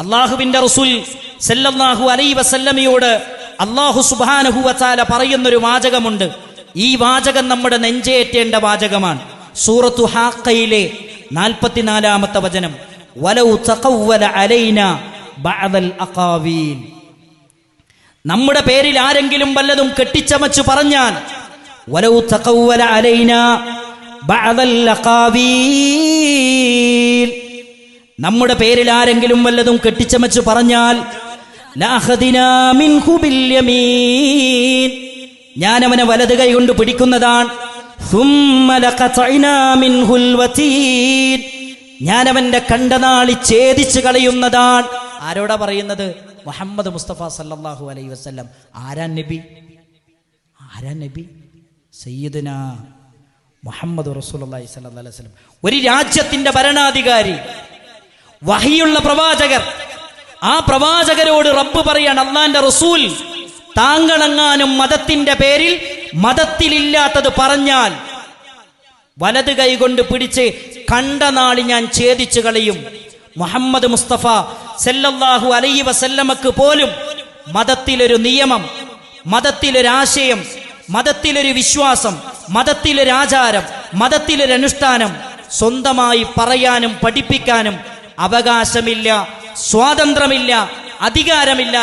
അള്ളാഹുവിന്റെ റസൂൽ സല്ലല്ലാഹു അലൈ വസല്ലമയോട് അള്ളാഹു പറയുന്ന പറയുന്നൊരു വാചകമുണ്ട്. ഈ വാചകം നമ്മുടെ നെഞ്ചേറ്റേണ്ട വാചകമാണ്. സൂറത്തു ഹാക്കയിലെ നാൽപ്പത്തിനാലാമത്തെ വചനം. വലൗ അലൈന ബഅദൽ നമ്മുടെ പേരിൽ ആരെങ്കിലും വല്ലതും കെട്ടിച്ചമച്ചു പറഞ്ഞാൽ വലൗ അലൈന ബഅദൽ നമ്മുടെ പേരിൽ ആരെങ്കിലും വല്ലതും കെട്ടിച്ചമച്ച് പറഞ്ഞാൽ ഞാൻ അവനെ വലത് കൈ കൊണ്ട് പിടിക്കുന്നതാണ്. ഞാൻ അവന്റെ കണ്ടനാളി ഛേദിച്ച് കളയുന്നതാണ്. ആരോടാ പറയുന്നത്? മുഹമ്മദ് മുസ്തഫ സല്ലാഹു അലൈ വസ്ലം ആരാ നബി? ആരാ നബി? സയ്യിദന മുഹമ്മദ് റസൂൽ അള്ളഹി സ്വല്ലം ഒരു രാജ്യത്തിന്റെ ഭരണാധികാരി വഹിയുള്ള പ്രവാചകർ. ആ പ്രവാചകരോട് റബ്ബ് പറയാണ് അള്ളാന്റെ റസൂൽ താങ്കളെങ്ങാനും മതത്തിന്റെ പേരിൽ മതത്തിലില്ലാത്തത് പറഞ്ഞാൽ വലത് കൈകൊണ്ട് പിടിച്ച് കണ്ട നാളി ഞാൻ ഛേദിച്ചു കളയും. മുഹമ്മദ് മുസ്തഫ സെല്ലല്ലാഹു അലൈ വസല്ലമക്ക് പോലും മതത്തിലൊരു നിയമം മതത്തിലൊരാശയം മതത്തിലൊരു വിശ്വാസം മതത്തിലൊരാചാരം മതത്തിലൊരനുഷ്ഠാനം സ്വന്തമായി പറയാനും പഠിപ്പിക്കാനും അവകാശമില്ല സ്വാതന്ത്ര്യമില്ല അധികാരമില്ല